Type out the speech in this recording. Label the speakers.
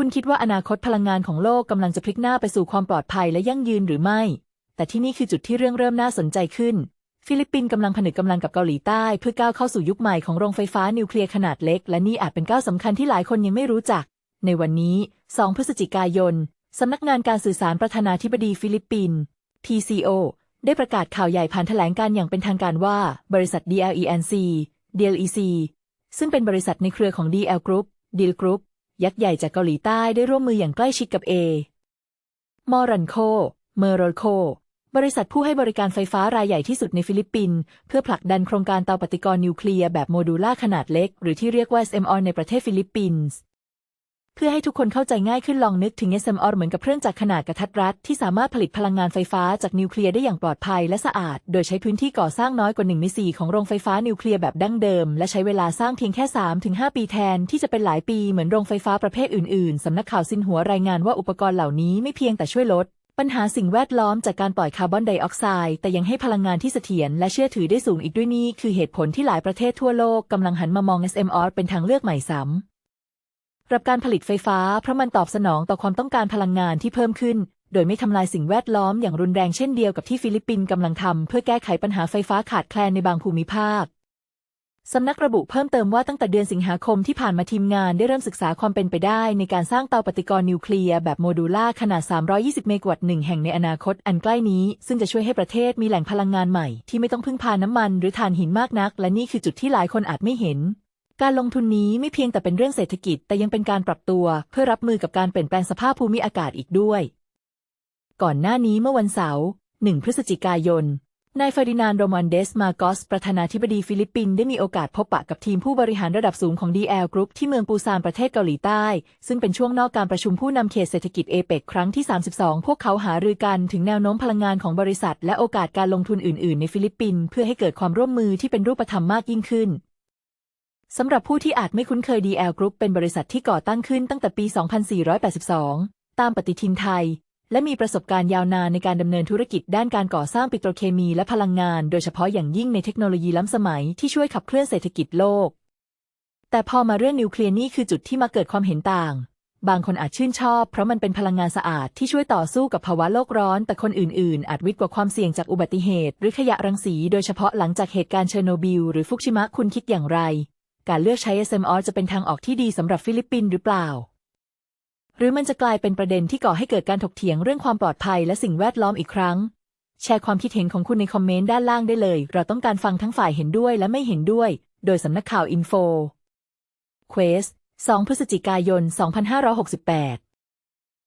Speaker 1: คุณคิดว่าอนาคตพลังงานของโลกกำลังจะพลิกหน้าไปสู่ความปลอดภัยและยั่งยืนหรือไม่ แต่ที่นี่คือจุดที่เรื่องเริ่มน่าสนใจขึ้น ฟิลิปปินส์กำลังผนึกกำลังกับเกาหลีใต้เพื่อก้าวเข้าสู่ยุคใหม่ของโรงไฟฟ้านิวเคลียร์ขนาดเล็ก และนี่อาจเป็นก้าวสำคัญที่หลายคนยังไม่รู้จัก ในวันนี้ 2 พฤศจิกายน สำนักงานการสื่อสารประธานาธิบดีฟิลิปปินส์ TCO ได้ประกาศข่าวใหญ่ผ่านแถลงการอย่างเป็นทางการว่า บริษัท DLENC DLEC ซึ่งเป็นบริษัทในเครือของ DL Group Deal Group ยักษ์ใหญ่จากเกาหลีใต้ได้ร่วมมืออย่างใกล้ชิดกับเอมอรันโค เมอร์โรโค บริษัทผู้ให้บริการไฟฟ้ารายใหญ่ที่สุดในฟิลิปปินส์เพื่อผลักดันโครงการเตาปฏิกรณ์นิวเคลียร์แบบโมดูล่าขนาดเล็ก หรือที่เรียกว่า SMR ในประเทศฟิลิปปินส์ เพื่อให้ทุกคนเข้าใจง่ายขึ้นลองนึกถึง SMR เหมือนกับเครื่องจักรขนาดกระทัดรัดที่สามารถผลิตพลังงานไฟฟ้าจากนิวเคลียร์ได้อย่างปลอดภัยและสะอาด โดยใช้พื้นที่ก่อสร้างน้อยกว่า1ใน4ของโรงไฟฟ้านิวเคลียร์แบบดั้งเดิม และใช้เวลาสร้างเพียงแค่ 3-5 ปีแทนที่จะเป็นหลายปีเหมือนโรงไฟฟ้าประเภทอื่นๆ สำนักข่าวซินหัวรายงานว่าอุปกรณ์เหล่านี้ไม่เพียงแต่ช่วยลดปัญหาสิ่งแวดล้อมจากการปล่อยคาร์บอนไดออกไซด์แต่ยังให้พลังงานที่เสถียรและเชื่อถือได้สูงอีกด้วยนี่คือเหตุผลที่หลายประเทศทั่วโลกกำลังหันมามอง SMR เป็นทางเลือกใหม่ซ้ำ รับการผลิตไฟฟ้าเพราะมันตอบสนองต่อความต้องการพลังงานที่เพิ่มขึ้น โดยไม่ทำลายสิ่งแวดล้อมอย่างรุนแรงเช่นเดียวกับที่ฟิลิปปินส์กำลังทำเพื่อแก้ไขปัญหาไฟฟ้าขาดแคลนในบางภูมิภาคสำนักระบุเพิ่มเติมว่าตั้งแต่เดือนสิงหาคมที่ผ่านมาทีมงานได้เริ่มศึกษาความเป็นไปได้ในการสร้างเตาปฏิกรณ์นิวเคลียร์แบบโมดูล่าขนาด 320 เมกะวัตต์หนึ่งแห่งในอนาคตอันใกล้นี้ ซึ่งจะช่วยให้ประเทศมีแหล่งพลังงานใหม่ที่ไม่ต้องพึ่งพาน้ำมันหรือถ่านหินมากนัก และนี่คือจุดที่หลายคนอาจไม่เห็น การลงทุนนี้ไม่เพียงแต่เป็นเรื่องเศรษฐกิจ แต่ยังเป็นการปรับตัวเพื่อรับมือกับการเปลี่ยนแปลงสภาพภูมิอากาศอีกด้วย ก่อนหน้านี้เมื่อวันเสาร์ 1 พฤศจิกายน นายเฟอร์ดินานด์โรมันเดสมาโกส ประธานาธิบดีฟิลิปปินส์ได้มีโอกาสพบปะกับทีมผู้บริหารระดับสูงของ DL Group ที่เมืองปูซานประเทศเกาหลีใต้ ซึ่งเป็นช่วงนอกการประชุมผู้นำเขตเศรษฐกิจเอเปกครั้งที่ 32 พวกเขาหารือกันถึงแนวโน้มพลังงานของบริษัท และโอกาสการลงทุนอื่น ๆ ในฟิลิปปินส์เพื่อให้เกิดความร่วมมือที่เป็นรูปธรรมมากยิ่งขึ้น สำหรับผู้ที่อาจไม่คุ้นเคย DL Group เป็นบริษัทที่ก่อตั้งขึ้นตั้งแต่ปี 2482 ตามปฏิทินไทย และมีประสบการณ์ยาวนานในการดำเนินธุรกิจด้านการก่อสร้างปิโตรเคมีและพลังงาน โดยเฉพาะอย่างยิ่งในเทคโนโลยีล้ำสมัยที่ช่วยขับเคลื่อนเศรษฐกิจโลก แต่พอมาเรื่องนิวเคลียร์นี่คือจุดที่มาเกิดความเห็นต่าง บางคนอาจชื่นชอบ เพราะมันเป็นพลังงานสะอาดที่ช่วยต่อสู้กับภาวะโลกร้อน แต่คนอื่นๆ อาจวิตกว่าความเสี่ยงจากอุบัติเหตุ หรือขยะรังสี โดยเฉพาะหลังจากเหตุการณ์เชอร์โนบิลหรือฟุกุชิมะคุณคิดอย่างไร การเลือกใช้ SMR จะเป็นทางออกที่ดีสำหรับฟิลิปปินส์หรือเปล่า หรือมันจะกลายเป็นประเด็นที่ก่อให้เกิดการถกเถียงเรื่องความปลอดภัยและสิ่งแวดล้อมอีกครั้ง แชร์ความคิดเห็นของคุณในคอมเมนต์ด้านล่างได้เลย เราต้องการฟังทั้งฝ่ายเห็นด้วยและไม่เห็นด้วย โดยสำนักข่าวอินโฟ Quest 2 พฤศจิกายน 2568